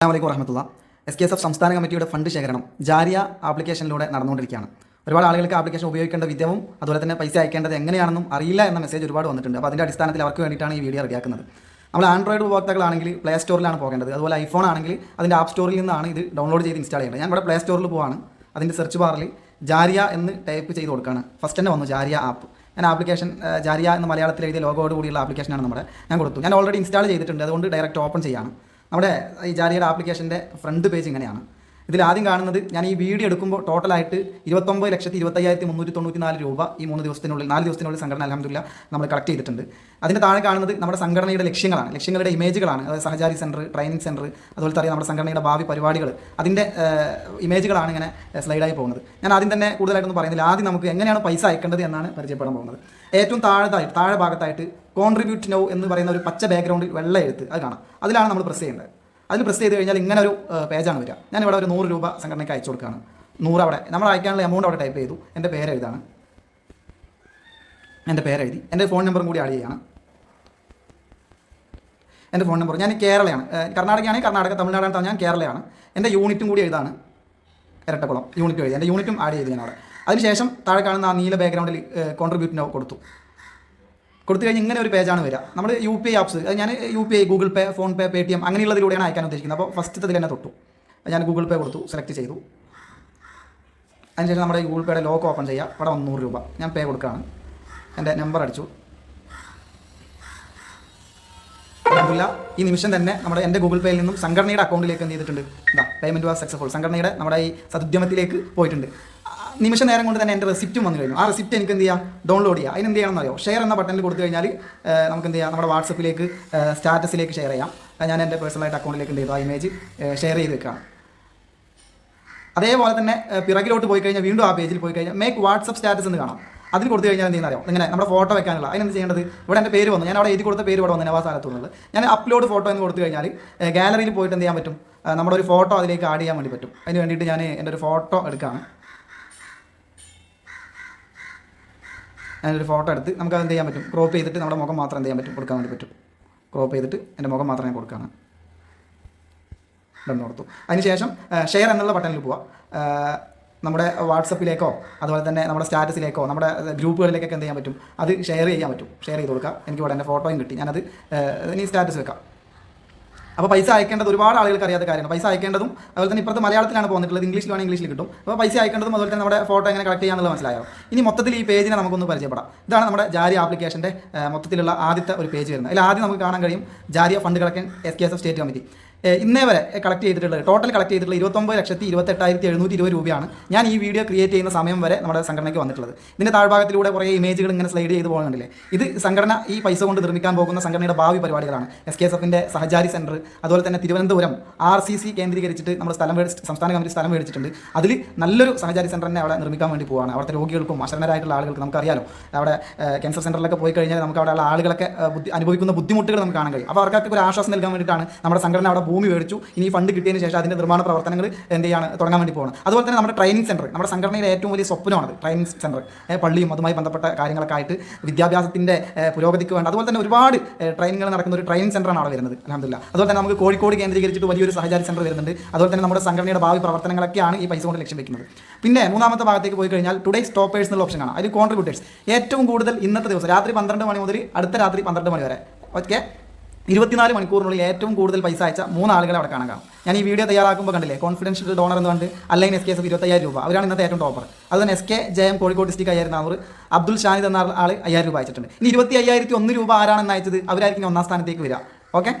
അസ്സാമലൈക്കും വറഹമത്തുള്ള. S K S F സംസ്ഥാന കമ്മിറ്റിയുടെ ഫണ്ട് ശേഖരണം ജാരിയ ആപ്ലിക്കേഷനിലൂടെ നടന്നുകൊണ്ടിരിക്കുകയാണ്. ഒരുപാട് ആളുകൾക്ക് ആപ്ലിക്കേഷൻ ഉപയോഗിക്കേണ്ട വിധവും അതുപോലെ തന്നെ പൈസ അയക്കേണ്ടത് എങ്ങനെയാണെന്നും അറിയില്ല എന്ന മെസ്സേജ് ഒരുപാട് വന്നിട്ടുണ്ട്. അപ്പോൾ അതിന്റെ അടിസ്ഥാനത്തിൽ അവർക്ക് വേണ്ടിയിട്ടാണ് ഈ വീഡിയോ റെഡിയാക്കുന്നത് നമ്മൾ ആൻഡ്രോയിഡ് ഉപഭോക്താക്കളാണെങ്കിൽ പ്ലേ സ്റ്റോറിലാണ് പോകേണ്ടത്. അതുപോലെ ഐഫോൺ ആണെങ്കിൽ അതിന്റെ ആപ്പ് സ്റ്റോറിൽ നിന്നാണ് ഇത് ഡൗൺലോഡ് ചെയ്ത് ഇൻസ്റ്റാൾ ചെയ്യേണ്ടത്. ഞാൻ ഇവിടെ പ്ലേ സ്റ്റോറിൽ പോവാണ്. അതിന്റെ സെർച്ച് ബാറിൽ ജാരിയ എന്ന് ടൈപ്പ് ചെയ്ത് കൊടുക്കുകയാണ് ഫസ്റ്റ് തന്നെ വന്നു ജാരിയ ആപ്പ് ഞാൻ ആപ്ലിക്കേഷൻ ജാരിയ എന്ന് മലയാളത്തിൽ എഴുതിയ ലോഗോട് കൂടിയുള്ള ആപ്ലിക്കേഷനാണ് നമ്മുടെ. ഞാൻ കൊടുത്തു. ഞാൻ ഓൾറെഡി ഇൻസ്റ്റാൾ ചെയ്തിട്ടുണ്ട്. അതുകൊണ്ട് ഡയറക്റ്റ് ഓപ്പൺ ചെയ്യാണ്. നമ്മുടെ ഈ ജാലിയുടെ ആപ്ലിക്കേഷന്റെ ഫ്രണ്ട് പേജ് ഇങ്ങനെയാണ്. ഇതിൽ ആദ്യം കാണുന്നത് ഞാൻ ഈ വീഡിയോ എടുക്കുമ്പോൾ ടോട്ടലായിട്ട് ഇരുപത്തൊമ്പത് ലക്ഷത്തി ഇരുപത്തയ്യായിരത്തി മുന്നൂറ്റി തൊണ്ണൂറ്റി നാല് രൂപ ഈ മൂന്ന് ദിവസത്തിനുള്ളിൽ നാല് ദിവസത്തിനുള്ളിൽ സംഘടന അലഹമില്ല നമ്മൾ കളക്ട് ചെയ്തിട്ടുണ്ട്. അതിന്റെ താഴെ കാണുന്നത് നമ്മുടെ സംഘടനയുടെ ലക്ഷ്യങ്ങളാണ്. ലക്ഷ്യങ്ങളുടെ ഇമേജുകളാണ്. അതായത് സഹചാരി സെന്റർ ട്രെയിനിങ് സെന്റർ അതുപോലെ തന്നെ നമ്മുടെ സംഘടനയുടെ ഭാവി പരിപാടികൾ. അതിന്റെ ഇമേജുകളാണ് ഇങ്ങനെ സ്ലൈഡായി പോകുന്നത്. ഞാൻ ആദ്യം തന്നെ കൂടുതലായിട്ടൊന്നും പറയുന്നില്ല. ആദ്യം നമുക്ക് എങ്ങനെയാണ് പൈസ അയക്കേണ്ടത് എന്നാണ് പരിചയപ്പെടാൻ പോകുന്നത്. ഏറ്റവും താഴത്തായിട്ട് താഴെ ഭാഗത്തായിട്ട് കോൺട്രിബ്യൂട്ട് നോ എന്ന് പറയുന്ന ഒരു പച്ച ബാക്ക്ഗ്രൗണ്ടിൽ വെള്ള എഴുത്ത്. അത് കാണാം. അതിലാണ് നമ്മൾ പ്രസ് ചെയ്യേണ്ടത്. അതിൽ പ്രസ് ചെയ്ത് കഴിഞ്ഞാൽ ഇങ്ങനെ ഒരു പേജാണ് വരിക. ഞാൻ ഇവിടെ ഒരു നൂറ് രൂപ സംഘടനയ്ക്ക് അയച്ചു കൊടുക്കുകയാണ്. നൂറ് അവിടെ. നമ്മൾ അയക്കാനുള്ള എമൗണ്ട് അവിടെ ടൈപ്പ് ചെയ്തു. എന്റെ പേര് എഴുതാണ്. എന്റെ പേര് എഴുതി. എന്റെ ഫോൺ നമ്പറും കൂടി ആഡ് ചെയ്യാണ്. എന്റെ ഫോൺ നമ്പർ ഞാൻ കേരളയാണ്. കർണാടകയാണ് കർണാടകയാണെങ്കിൽ കർണാടക തമിഴ്നാടാണ് ഞാൻ കേരളയാണ്. എന്റെ യൂണിറ്റും കൂടി എഴുതാണ്. ഇരട്ടക്കുളം. യൂണിറ്റ് എഴുതി. എന്റെ യൂണിറ്റും ആഡ് ചെയ്തു ഞാൻ അവിടെ അതിനുശേഷം താഴെ കാണുന്ന ആ നീല ബാക്ക്ഗ്രൗണ്ടിൽ കോൺട്രിബ്യൂട്ടിനോ കൊടുത്തു. കൊടുത്തു കഴിഞ്ഞാൽ ഇങ്ങനെ ഒരു പേജാണ് വരിക. നമ്മൾ യു പി ഐ ആപ്സ് ഞാൻ U P I Google Pay PhonePe Paytm അങ്ങനെയുള്ളതിലൂടെയാണ് അയക്കാൻ ഉദ്ദേശിക്കുന്നത്. അപ്പോൾ ഫസ്റ്റ് ഇതിൽ തന്നെ തൊട്ടു. ഞാൻ ഗൂഗിൾ പേ കൊടുത്തു സെലക്ട് ചെയ്തു. അതിനുശേഷം നമ്മുടെ ഗൂഗിൾ പേയുടെ ലോക്ക് ഓപ്പൺ ചെയ്യുക അവിടെ മുന്നൂറ് രൂപ. ഞാൻ പേ കൊടുക്കുകയാണ്. എന്റെ നമ്പർ അടിച്ചു. അലഹമില്ല ഈ നിമിഷം തന്നെ നമ്മുടെ എന്റെ ഗൂഗിൾ പേയിൽ നിന്നും സംഘടനയുടെ അക്കൗണ്ടിലേക്ക് എന്ത് ചെയ്തിട്ടുണ്ട്? എന്താ പേയ്മെന്റ് വാസ് സക്സസ്ഫുൾ സംഘടനയുടെ നമ്മുടെ ഈ സതുദ്യമത്തിലേക്ക് പോയിട്ടുണ്ട്. നിമിഷ നേരം കൊണ്ട് തന്നെ എന്റെ റെസിപ്റ്റും വന്നു കഴിഞ്ഞു. ആ റെസിപ്റ്റ് എനിക്ക് എന്ത് ചെയ്യാം? ഡൗൺലോഡ് ചെയ്യാം. അതിന് എന്ത് ചെയ്യണമെന്ന് അറിയോ? ഷെയർ എന്ന ബട്ടണിൽ കൊടുത്തു കഴിഞ്ഞാൽ നമുക്ക് എന്ത് ചെയ്യാം? നമ്മുടെ വാട്സപ്പിലേക്ക് സ്റ്റാറ്റസിലേക്ക് ഷെയർ ചെയ്യാം. ഞാൻ എന്റെ പേഴ്സണലായിട്ട് അക്കൗണ്ടിലേക്ക് എന്ത് ചെയ്തു? ആ ഇമേജ് ഷെയർ ചെയ്ത് വെക്കാം അതേപോലെ തന്നെ പിറകിലോട്ട് പോയി കഴിഞ്ഞാൽ വീണ്ടും ആ പേജിൽ പോയി കഴിഞ്ഞാൽ മേക്ക് വാട്സപ്പ് സ്റ്റാറ്റസ് എന്ന് കാണാം. അതിൽ കൊടുത്തു കഴിഞ്ഞാൽ എന്ത് അറിയാം ഇങ്ങനെ നമ്മുടെ ഫോട്ടോ വെക്കാനുള്ള അതിനെന്ത് ചെയ്യേണ്ടത്? ഇവിടെ എന്റെ പേര് വന്നു. ഞാൻ അവിടെ എഴുതി കൊടുത്ത പേര് ഇവിടെ വന്നു നവാസ് സ്ഥലത്തുള്ളത് ഞാൻ അപ്ലോഡ് ഫോട്ടോ എന്ന് കൊടുത്തു കഴിഞ്ഞാൽ ഗാലറിയിൽ പോയിട്ട് എന്ത് ചെയ്യാൻ പറ്റും? നമ്മുടെ ഒരു ഫോട്ടോ അതിലേക്ക് ആഡ് ചെയ്യാൻ വേണ്ടി പറ്റും. അതിന് വേണ്ടിയിട്ട് ഞാൻ എന്റെ ഒരു ഫോട്ടോ എടുക്കുകയാണ്. ഞാനൊരു ഫോട്ടോ എടുത്ത് നമുക്ക് അത് എന്ത് ചെയ്യാൻ പറ്റും? ക്രോപ്പ് ചെയ്തിട്ട് നമ്മുടെ മുഖം മാത്രം എന്ത് ചെയ്യാൻ പറ്റും? കൊടുക്കാൻ വേണ്ടി പറ്റും. ക്രോപ്പ് ചെയ്തിട്ട് എന്റെ മുഖം മാത്രം ഞാൻ കൊടുക്കുകയാണ്. ഡൺ കൊടുത്തു അതിനുശേഷം ഷെയർ എന്നുള്ള ബട്ടണിൽ പോവാം. നമ്മുടെ വാട്സപ്പിലേക്കോ അതുപോലെ തന്നെ നമ്മുടെ സ്റ്റാറ്റസിലേക്കോ നമ്മുടെ ഗ്രൂപ്പുകളിലേക്കൊക്കെ എന്ത് ചെയ്യാൻ പറ്റും? അത് ഷെയർ ചെയ്യാൻ പറ്റും. ഷെയർ ചെയ്ത് കൊടുക്കാം. എനിക്ക് ഇവിടെ എന്റെ ഫോട്ടോയും കിട്ടി. ഞാനത് ഇനി സ്റ്റാറ്റസ് വെക്കാം. അപ്പോൾ പൈസ അയക്കേണ്ടത് ഒരുപാട് ആളുകൾക്ക് അറിയാത്ത കാര്യമാണ്. പൈസ അയക്കേണ്ടതും അതുപോലെ തന്നെ ഇപ്പുറത്ത് മലയാളത്തിലാണ് പോകുന്നിട്ടുള്ളത്. വേണമെങ്കിൽ ഇംഗ്ലീഷിൽ കിട്ടും. അപ്പോൾ പൈസ അയക്കേണ്ടതും അതുപോലെ തന്നെ നമ്മുടെ ഫോട്ടോ എങ്ങനെ കളക്ട് ചെയ്യാമെന്നുള്ളത് മനസ്സിലായോ? ഇനി മൊത്തത്തിൽ ഈ പേജിനെ നമുക്കൊന്ന് പരിചയപ്പെടാം. ഇതാണ് നമ്മുടെ ജാരി ആപ്ലിക്കേഷന്റെ മൊത്തത്തിലുള്ള ആദ്യത്തെ ഒരു പേജ് വരുന്നത്. അതിൽ ആദ്യം നമുക്ക് കാണാൻ കഴിയും ജാരിയ fund collection S K S F state committee ഇന്നേ വരെ കളക്ട് ചെയ്തിട്ടുള്ളത് ടോട്ടൽ കളക്ട് ചെയ്തിട്ടുള്ള ഇരുപത്തൊമ്പത് ലക്ഷത്തി ഇരുപത്തെട്ടായിരത്തി എഴുന്നൂറ്റി ഇരുപത് രൂപയാണ് ഞാൻ ഈ വീഡിയോ ക്രിയേറ്റ് ചെയ്യുന്ന സമയം വരെ നമ്മുടെ സംഘടനയ്ക്ക് വന്നിട്ടുള്ളത്. ഇതിന്റെ താഴ്ഭാഗത്തിലൂടെ കുറേ ഇമേജുകൾ ഇങ്ങനെ സ്ലൈഡ് ചെയ്ത് പോകുന്നുണ്ടല്ലേ ഇത് സംഘടന ഈ പൈസ കൊണ്ട് നിർമ്മിക്കാൻ പോകുന്ന സംഘടനയുടെ ഭാവി പരിപാടികളാണ്. എസ് കെ എസ് എഫിന്റെ സഹചാരി സെന്റർ അതുപോലെ തന്നെ തിരുവനന്തപുരം ആർ സി സി കേന്ദ്രീകരിച്ചിട്ട് നമ്മൾ സ്ഥലം മേടിച്ച് സംസ്ഥാന കമ്മിറ്റി സ്ഥലം മേടിച്ചിട്ടുണ്ട്. അതിൽ നല്ലൊരു സഹചാരി സെന്റർ തന്നെ അവിടെ നിർമ്മിക്കാൻ വേണ്ടി പോവാണ്. അവിടുത്തെ രോഗികൾക്കും അശരണരായിട്ടുള്ള ആളുകൾക്ക് നമുക്കറിയാലോ. അവിടെ ക്യാൻസർ സെന്ററിലൊക്കെ പോയി കഴിഞ്ഞാൽ നമുക്ക് അവിടെയുള്ള ആളുകളൊക്കെ അനുഭവിക്കുന്ന ബുദ്ധിമുട്ടുകൾ നമുക്ക് കാണാൻ കഴിയും. അപ്പോൾ അവർക്കൊക്കെ ഒരു ആശ്വാസം നൽകാൻ വേണ്ടിയിട്ടാണ് നമ്മുടെ സംഘടന അവിടെ ഭൂമി മേടിച്ചു. ഇനി ഫണ്ട് കിട്ടിയതിന് ശേഷം അതിന്റെ നിർമ്മാണ പ്രവർത്തനങ്ങൾ എന്ത് ചെയ്യാണ്? തുടങ്ങാൻ വേണ്ടി പോകണം അതുപോലെ തന്നെ നമ്മുടെ ട്രെയിനിങ് സെന്റർ നമ്മുടെ സംഘടനയിലെ ഏറ്റവും വലിയ സ്വപ്നമാണത് ട്രെയിനിങ് സെന്റർ പള്ളിയും അതുമായി ബന്ധപ്പെട്ട കാര്യങ്ങളൊക്കെ ആയിട്ട് വിദ്യാഭ്യാസത്തിന്റെ പുരോഗതിക്ക് വേണ്ട. അതുപോലെ തന്നെ ഒരുപാട് ട്രെയിനിങ്ങൾ നടക്കുന്ന ഒരു ട്രെയിനിങ് സെന്ററാണ് അവിടെ വരുന്നത്. അലഹമില്ല അതുപോലെ തന്നെ നമുക്ക് കോഴിക്കോട് കേന്ദ്രീകരിച്ചിട്ട് വലിയൊരു സഹചാരി സെന്റർ വരുന്നുണ്ട്. അതുപോലെ തന്നെ നമ്മുടെ സംഘടനയുടെ ഭാവി പ്രവർത്തനങ്ങളൊക്കെയാണ് ഈ പൈസ കൊണ്ട് ലക്ഷ്യം വെക്കുന്നത്. പിന്നെ മൂന്നാമത്തെ ഭാഗത്തേക്ക് പോയി കഴിഞ്ഞാൽ ടുഡേ സ്റ്റോപ്പേഴ്സ് എന്നുള്ള ഓപ്ഷൻ ആണ്. അതിൽ കോൺട്രിബ്യൂട്ടേഴ്സ് ഏറ്റവും കൂടുതൽ ഇന്നത്തെ ദിവസം രാത്രി പന്ത്രണ്ട് മണി മുതൽ അടുത്ത രാത്രി പന്ത്രണ്ട് മണി വരെ. ഓക്കെ? ഇരുപത്തിനാല് മണിക്കൂറിനുള്ളിൽ ഏറ്റവും കൂടുതൽ പൈസ അയച്ച മൂന്ന് ആളുകളെ അവിടെ കാണും. ഞാൻ ഈ വീഡിയോ തയ്യാറാക്കുമ്പോൾ കണ്ടില്ലേ കോൺഫിഡൻഷ്യൽ ഡോണർ എന്ന് കണ്ട് അല്ലെങ്കിൽ എസ് കെ എസ് ഇരുപത്തയ്യായിരം രൂപ. അവരാണ് ഇന്നത്തെ ഏറ്റവും ടോപ്പർ അതുതന്നെ എസ് കെ ജയം കോഴിക്കോട് ഡിസ്ട്രിക്ട് അയ്യായിരം നാനൂറ് അബ്ദുൾ ഷാനിദ് എന്ന ആൾ അയ്യായിരം രൂപ അയച്ചിട്ടുണ്ട്. ഇനി ഇരുപത്തി അയ്യായിരത്തി ഒന്ന് രൂപ ആരാണെന്ന് അയച്ചത്? അവരായിരിക്കും ഒന്നാം സ്ഥാനത്തേക്ക് വരിക. ഓക്കെ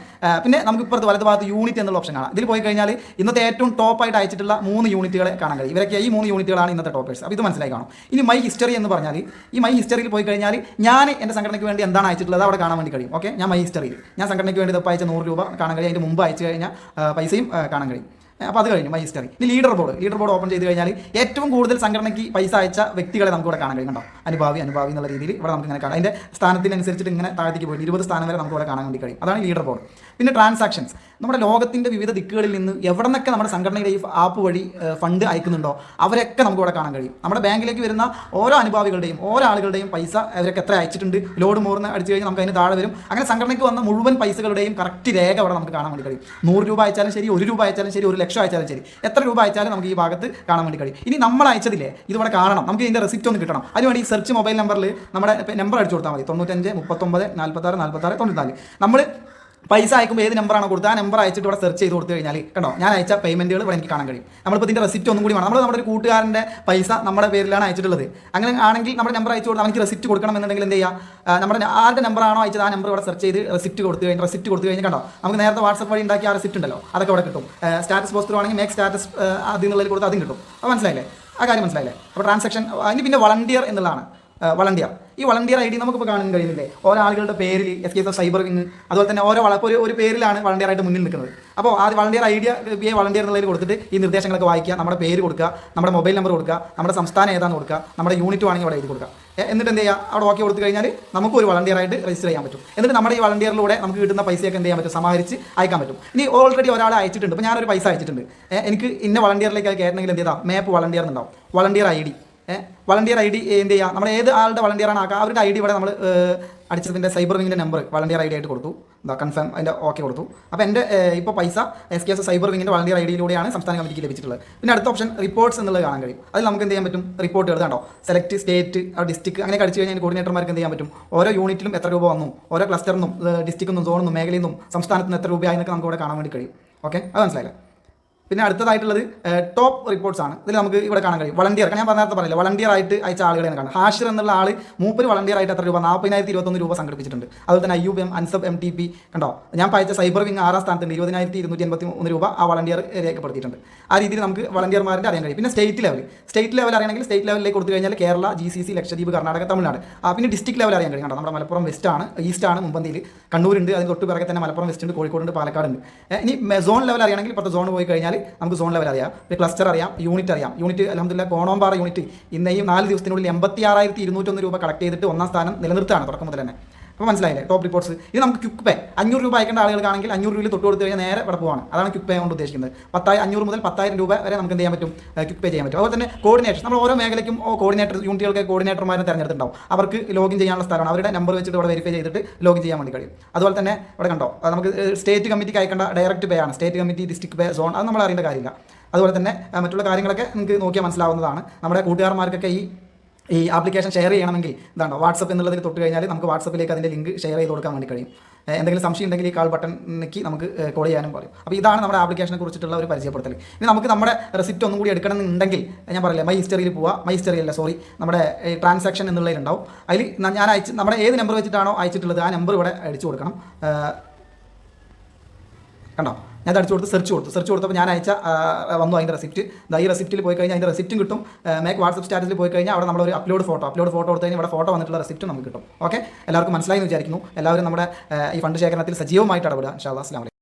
പിന്നെ നമുക്ക് ഇപ്പുറത്ത് വലത് ഭാഗത്ത് യൂണിറ്റ് എന്നുള്ള ഓപ്ഷൻ കാണാം. ഇതിൽ പോയി കഴിഞ്ഞാൽ ഇന്നത്തെ ഏറ്റവും ടോപ്പായിട്ട് അയച്ചിട്ടുള്ള മൂന്ന് യൂണിറ്റുകളെ കാണാൻ കഴിയും. ഇവരൊക്കെ ഈ മൂന്ന് യൂണിറ്റുകളാണ് ഇന്നത്തെ ടോപ്പേഴ്സ് അപ്പോൾ ഇത് മനസ്സിലായി കാണും. ഇനി മൈ ഹിസ്റ്ററി എന്ന് പറഞ്ഞാൽ ഈ മൈ ഹിസ്റ്ററിയിൽ പോയി കഴിഞ്ഞാൽ ഞാൻ എന്റെ സംഘടനയ്ക്ക് വേണ്ടി എന്താണ് അയച്ചിട്ടുള്ളത് അവിടെ കാണാൻ വേണ്ടി കഴിയും. ഓക്കെ ഞാൻ മൈ ഹിസ്റ്ററിയിൽ ഞാൻ സംഘടനയ്ക്ക് വേണ്ടി ഇപ്പോൾ അയച്ച നൂറ് രൂപ കാണാൻ കഴിയും. അതിന്റെ മുമ്പ് അയച്ചു കഴിഞ്ഞാൽ പൈസയും കാണാൻ കഴിയും. അപ്പോൾ അത് കഴിഞ്ഞു മൈ ഹിസ്റ്ററി ഇനി leader board leader board open ചെയ്ത് കഴിഞ്ഞാൽ ഏറ്റവും കൂടുതൽ സംഘടനയ്ക്ക് പൈസ അയച്ച വ്യക്തികളെ നമുക്ക് ഇവിടെ കാണാൻ കഴിയും കണ്ടോ? അനുഭാവി അനുഭാവി എന്നുള്ള രീതിയിൽ ഇവിടെ നമുക്ക് ഇങ്ങനെ കാണാം. അതിന്റെ സ്ഥാനത്തിനനുസരിച്ചിട്ട് ഇങ്ങനെ താഴത്തേക്ക് പോയിട്ട് ഇരുപത് സ്ഥാനം വരെ നമുക്ക് ഇവിടെ കാണാൻ വേണ്ടി കഴിയും. അതാണ് ലീഡർ ബോർഡ് പിന്നെ ട്രാൻസാക്ഷൻസ് നമ്മുടെ ലോകത്തിന്റെ വിവിധ ദിക്കുകളിൽ നിന്ന് എവിടെ നിന്നൊക്കെ നമ്മുടെ സംഘടനയുടെ ഈ ആപ്പ് വഴി ഫണ്ട് അയക്കുന്നുണ്ടോ അവരൊക്കെ നമുക്ക് ഇവിടെ കാണാൻ കഴിയും. നമ്മുടെ ബാങ്കിലേക്ക് വരുന്ന ഓരോ അനുഭാവികളുടെയും ഓരോ ആളുകളുടെയും പൈസ അവരൊക്കെ എത്ര അയച്ചിട്ടുണ്ട് ലോഡ് മോർന്ന് അടിച്ചു കഴിഞ്ഞാൽ നമുക്ക് അതിന് താഴെ വരും. അങ്ങനെ സംഘടനയ്ക്ക് വന്ന മുഴുവൻ പൈസകളുടെയും കറക്റ്റ് രേഖ അവിടെ നമുക്ക് കാണാൻ വേണ്ടി കഴിയും. നൂറ് രൂപ അയച്ചാലും ശരി ഒരു രൂപ അയച്ചാലും ശരി ഒരു ലക്ഷം അയച്ചാലും ശരി. എത്ര രൂപ അയച്ചാലും നമുക്ക് ഈ ഭാഗത്ത് കാണാൻ വേണ്ടി കഴിയും. ഇനി നമ്മൾ അയച്ചതില്ലേ? ഇതിവിടെ കാണണം. നമുക്ക് ഇതിന്റെ റെസിപ്റ്റ് ഒന്ന് കിട്ടണം. അതിനുവേണ്ടി സെർച്ച് മൊബൈൽ നമ്പറിൽ നമ്മുടെ നമ്പർ അടിച്ചു കൊടുത്താൽ മതി. തൊണ്ണൂറ്റഞ്ച് മുപ്പത്തൊമ്പത് നാൽപ്പത്താറ് നാൽപ്പത്താറ് തൊണ്ണൂറ്റാൽ നമ്മൾ പൈസ അയക്കുമ്പോൾ ഏത് നമ്പറാണ് കൊടുത്തത്? ആ നമ്പർ അയച്ചിട്ട് ഇവിടെ സെർച്ച് ചെയ്ത് കൊടുത്തു കഴിഞ്ഞാൽ കണ്ടോ? ഞാൻ അയച്ച പേയ്മെന്റുകൾ ഇവിടെ എനിക്ക് കാണാൻ കഴിയും. നമ്മളിപ്പോൾ ഇതിന്റെ റെസിപ്റ്റ് ഒന്നും കൂടി വേണം. നമ്മൾ നമ്മുടെ ഒരു കൂട്ടുകാരന്റെ പൈസ നമ്മുടെ പേരിലാണ് അയച്ചിട്ടുള്ളത്. അങ്ങനെ ആണെങ്കിൽ നമ്മുടെ നമ്പർ അയച്ചു കൊടുത്താൽ എനിക്ക് റെസിപ്റ്റ് കൊടുക്കണം എന്നുണ്ടെങ്കിൽ എന്ത് ചെയ്യുക നമ്മുടെ ആരുടെ നമ്പറാണോ അയച്ചത് ആ നമ്പർ ഇവിടെ സെർച്ച് ചെയ്ത് റെസിപ്റ്റ് കൊടുത്തു കഴിഞ്ഞാൽ റെസിപ്റ്റ് കൊടുത്തു കഴിഞ്ഞാൽ കണ്ടോ? നമുക്ക് നേരത്തെ വാട്സപ്പ് വഴി ഉണ്ടാക്കിയ ആ റെസിപ്റ്റ് ഉണ്ടല്ലോ അതൊക്കെ ഇവിടെ കിട്ടും. സ്റ്റാറ്റസ് പോസ്റ്റർ ആണെങ്കിൽ മേക്ക് സ്റ്റാറ്റസ് അതിൽ നിന്നുള്ളതിൽ കൊടുത്ത് അതും കിട്ടും. അപ്പോൾ മനസ്സിലായില്ലേ? ആ കാര്യം മനസ്സിലായില്ലേ? അപ്പോൾ ട്രാൻസാക്ഷൻ അതിന് പിന്നെ വളണ്ടിയർ എന്നുള്ളതാണ്. വളണ്ടിയർ. ഈ വളണ്ടിയർ ഐ ഡി നമുക്കിപ്പോൾ കാണാൻ കഴിയുന്നില്ലേ? ഓരോ ആളുകളുടെ പേരിൽ S K S cyber wing അതുപോലെ തന്നെ ഓരോ വളപ്പ് ഒരു ഒരു പേരിലാണ് വളണ്ടിയർ ആയിട്ട് മുന്നിൽ നിൽക്കുന്നത്. അപ്പോൾ ആ volunteer ID be a volunteer എന്നുള്ളതിൽ കൊടുത്തിട്ട് ഈ നിർദ്ദേശങ്ങളൊക്കെ വായിക്കുക നമ്മുടെ പേര് കൊടുക്കുക നമ്മുടെ മൊബൈൽ നമ്പർ കൊടുക്കുക നമ്മുടെ സംസ്ഥാനം ഏതാണെന്ന് കൊടുക്കുക നമ്മുടെ യൂണിറ്റ് വേണമെങ്കിൽ അവിടെ എഴുതി കൊടുക്കുക എന്നിട്ട് എന്ത് ചെയ്യുക അവിടെ ഓക്കെ കൊടുത്തു കഴിഞ്ഞാൽ നമുക്ക് ഒരു വളണ്ടിയർ ആയിട്ട് രജിസ്റ്റർ ചെയ്യാൻ പറ്റും. എന്നിട്ട് നമ്മുടെ ഈ വളണ്ടിയറിലൂടെ നമുക്ക് കിട്ടുന്ന പൈസയൊക്കെ എന്ത് ചെയ്യാൻ പറ്റും? സമാഹരിച്ച് അയക്കാൻ പറ്റും. ഇനി ഓൾറെഡി ഒരാൾ അയച്ചിട്ടുണ്ട്. ഇപ്പോൾ ഞാനൊരു പൈസ അയച്ചിട്ടുണ്ട്. എനിക്ക് ഇന്ന വളണ്ടിയറിലേക്ക് അത് കയറണമെങ്കിൽ എന്ത് ചെയ്താൽ map volunteer എന്നുണ്ടാവും. Volunteer I D volunteer I D എന്ത് ചെയ്യുക നമ്മൾ ഏത് ആളുടെ വളണ്ടിയറാണ് ആക്കുക? അവരുടെ ഐ ഡി ഇവിടെ നമ്മൾ അടിച്ചതിന്റെ സൈബർ വിങ്ങിന്റെ നമ്പർ വളണ്ടിയർ ഐ ഡി ആയിട്ട് കൊടുത്തു. എന്താ കൺഫേം അതിന്റെ ഓക്കെ കൊടുത്തു. അപ്പോൾ എന്റെ ഇപ്പോൾ പൈസ എസ് കെ എസ് സൈബർ വിങ്ങിന്റെ വളണ്ടിയർ ഐ ഡിയിലൂടെയാണ് സംസ്ഥാന കമ്മിറ്റിക്ക് ലഭിച്ചിട്ടുള്ളത്. പിന്നെ അടുത്ത ഓപ്ഷൻ റിപ്പോർട്ട്സ് എന്നുള്ളത് കാണാൻ കഴിയും. അതിൽ നമുക്ക് എന്ത് ചെയ്യാൻ പറ്റും? റിപ്പോർട്ട് എഴുതാണ്ടോ സെലക്ട് സ്റ്റേറ്റ് ഡിസ്ട്രിക്ട് അങ്ങനെ അടിച്ചു കഴിഞ്ഞാൽ കോർഡിനേറ്റർമാർക്ക് എന്ത് ചെയ്യാൻ പറ്റും? ഓരോ യൂണിറ്റിലും എത്ര രൂപ വന്നു? ഓരോ ക്ലസ്റ്ററിനും ഡിസ്ട്രിക്റ്റിൽ നിന്നും സോണിൽ നിന്നും മേഖലയിൽ നിന്നും സംസ്ഥാനത്ത് നിന്ന് എത്ര രൂപയായി എന്നൊക്കെ നമുക്ക് ഇവിടെ കാണാൻ വേണ്ടി കഴിയും. ഓക്കെ അത് മനസ്സിലായില്ലേ? പിന്നെ അടുത്തതായിട്ടുള്ളത് ടോപ്പ് റിപ്പോർട്ട്സ് ആണ്. ഇതിൽ നമുക്ക് ഇവിടെ കാണാൻ കഴിയും. വളണ്ടിയർ ഞാൻ നേരത്തെ പറഞ്ഞില്ല വളണ്ടിയർ ആയിട്ട് അയച്ച ആളുകളെ കാണാം ഹാഷിർ എന്നുള്ള ആൾ മൂപ്പര് വളണ്ടിയർ ആയിട്ട് എത്ര രൂപ? നാൽപ്പതിനായിരത്തി ഇരുപത്തൊന്ന് രൂപ സംഘടിപ്പിച്ചിട്ടുണ്ട്. അതുപോലെ തന്നെ Ayyub M Ansab M T P കണ്ടോ? ഞാൻ അയച്ച സൈബർ വിങ് ആറാം സ്ഥാനത്തുണ്ട്. ഇരുപതിനായിരത്തി ഇരുന്നൂറ്റി എൺപത്തി മൂന്ന് രൂപ ആ വളണ്ടിയർ രേഖപ്പെടുത്തിയിട്ടുണ്ട്. ആ രീതിയിൽ നമുക്ക് വളണ്ടിയർമാരുടെ അറിയാൻ കഴിയും. പിന്നെ സ്റ്റേറ്റ് ലെവൽ സ്റ്റേറ്റ് ലെവൽ അറിയണമെങ്കിൽ സ്റ്റേറ്റ് ലെവലിലേക്ക് കൊടുത്തു കഴിഞ്ഞാൽ Kerala G C C Lakshadweep Karnataka Tamil Nadu. ആ പിന്നെ ഡിസ്ട്രിക്ട് ലെവൽ അറിയാൻ കഴിയും. കണ്ടോ? നമ്മുടെ മലപ്പുറം വെസ്റ്റ് ആണ് ഈസ്റ്റ് ആണ് മുമ്പന്തിയിൽ കണ്ണൂരുണ്ട് അതിന് തൊട്ട് പിറകെ തന്നെ മലപ്പുറം വെസ്റ്റ് ഉണ്ട് കോഴിക്കോടുണ്ട് പാലക്കാടുണ്ട്. ഏ, ഇനി സോൺ ലെവൽ അറിയണമെങ്കിൽ ഇപ്പോഴത്തെ സോൺ പോയി കഴിഞ്ഞാൽ നമുക്ക് സോൺ ലെവൽ അറിയാം. പിന്നെ ക്ലസ്റ്റർ അറിയാം യൂണിറ്റ് അറിയാം. യൂണിറ്റ് അലഹമില്ല കോണോമ്പാറ യൂണിറ്റ് ഇന്നേയും നാല് ദിവസത്തിനുള്ളിൽ എൺപത്തി ആറായിരത്തി ഇരുന്നൂറ്റൊന്ന് രൂപ കളക്ട് ചെയ്തിട്ട് ഒന്നാം സ്ഥാനം നിലനിർത്താണ് തുടക്കം മുതൽ തന്നെ. അപ്പോൾ മനസ്സിലായില്ലേ? ടോപ്പ് റിപ്പോർട്ട്സ് ഇത് നമുക്ക് ക്യുക്ക് പേ അഞ്ഞൂറ് രൂപ അയക്കേണ്ട ആളുകൾക്കാണെങ്കിൽ അഞ്ഞൂറ് രൂപയിൽ തൊട്ട് കൊടുത്ത് കഴിഞ്ഞാൽ നേരെ ഇവിടെ പോവാണ്. അതാണ് ക്യുക്ക് പേ കൊണ്ട് ഉദ്ദേശിക്കുന്നത്. പത്തായി അഞ്ഞൂറ് മുതൽ പത്തായിരം രൂപ വരെ നമുക്ക് എന്ത് ചെയ്യാൻ പറ്റും? ക്യുക്ക് പേ ചെയ്യാൻ പറ്റും. അതുപോലെ തന്നെ കോർഡിനേഷൻ നമ്മൾ ഓരോ മേഖലയ്ക്കും കോർഡിനേറ്റർ യൂണിറ്റുകൾക്ക് കോർഡിനേറ്റർമാരെ തിരഞ്ഞെടുത്തിട്ടുണ്ടാവും. അവർക്ക് ലോഗിൻ ചെയ്യാനുള്ള സ്ഥലമാണ്. അവരുടെ നമ്പർ വെച്ചിട്ട് ഇവിടെ വെരിഫൈ ചെയ്തിട്ട് ലോഗിൻ ചെയ്യാൻ വേണ്ടി കഴിയും. അതുപോലെ തന്നെ ഇവിടെ കണ്ടോ? നമുക്ക് സ്റ്റേറ്റ് കമ്മിറ്റിക്ക് അയക്കേണ്ട ഡയറക്റ്റ് പേ ആണ്. State committee district pay zone അത് നമ്മൾ അറിയേണ്ട കാര്യമില്ല. അതുപോലെ തന്നെ മറ്റുള്ള കാര്യങ്ങളൊക്കെ നിങ്ങൾക്ക് നോക്കിയാൽ മനസ്സിലാവുന്നതാണ്. നമ്മുടെ കൂട്ടുകാരന്മാർക്കൊക്കെ ഈ ഈ ആപ്ലിക്കേഷൻ ഷെയർ ചെയ്യണമെങ്കിൽ ഇതാണോ വാട്സപ്പ് എന്നുള്ളതിൽ തൊട്ട് കഴിഞ്ഞാൽ നമുക്ക് വാട്സപ്പിലേക്ക് അതിന്റെ ലിങ്ക് ഷെയർ ചെയ്ത് കൊടുക്കാൻ വേണ്ടി കഴിയും. എന്തെങ്കിലും സംശയം ഉണ്ടെങ്കിൽ ഈ കാൾ ബട്ടൺ നിൽക്കി നമുക്ക് കോൾ ചെയ്യാനും പറയും. അപ്പോൾ ഇതാണ് നമ്മുടെ ആപ്ലിക്കേഷനെ കുറിച്ചിട്ടുള്ള ഒരു പരിചയപ്പെടുത്തൽ. ഇനി നമുക്ക് നമ്മുടെ റെസിപ്റ്റ് ഒന്നും കൂടി എടുക്കണം എന്നുണ്ടെങ്കിൽ ഞാൻ പറയില്ലേ മൈ ഹിസ്റ്ററിയിൽ പോവുക മൈ ഹിസ്റ്ററി അല്ല സോറി നമ്മുടെ ട്രാൻസാക്ഷൻ എന്നുള്ളതിലുണ്ടാവും. അതിൽ ഞാൻ അയച്ച് നമ്മുടെ ഏത് നമ്പർ വെച്ചിട്ടാണോ അയച്ചിട്ടുള്ളത് ആ നമ്പർ ഇവിടെ അടിച്ചു കൊടുക്കണം. കണ്ടോ? ഞാൻ അടിച്ചു കൊടുത്ത് സെർച്ച് കൊടുത്തു. സെർച്ച് കൊടുത്തപ്പോൾ ഞാൻ അയച്ച വന്നു അതിന്റെ റെസിപ്റ്റ് ഈ റെസിപ്റ്റിൽ പോയി കഴിഞ്ഞാൽ അതിന്റെ റെസിപ്റ്റും കിട്ടും. മേക്ക് വാട്സപ്പ് സ്റ്റാറ്റസിൽ പോയി കഴിഞ്ഞാൽ അവിടെ നമ്മളൊരു അപ്ലോഡ് ഫോട്ടോ അപ്ലോഡ് ഫോട്ടോ കൊടുത്തു കഴിഞ്ഞാൽ ഇവിടെ ഫോട്ടോ വന്നിട്ടുള്ള റെസിപ്റ്റ് നമുക്ക് കിട്ടും. ഓക്കെ എല്ലാവർക്കും മനസ്സിലായി എന്ന് വിചാരിക്കുന്നു. എല്ലാവരും നമ്മുടെ ഈ ഫണ്ട് ശേഖരണത്തിൽ സജീവമായിട്ട് ഇടപെടുക. ഇൻഷാ അസ്ലാം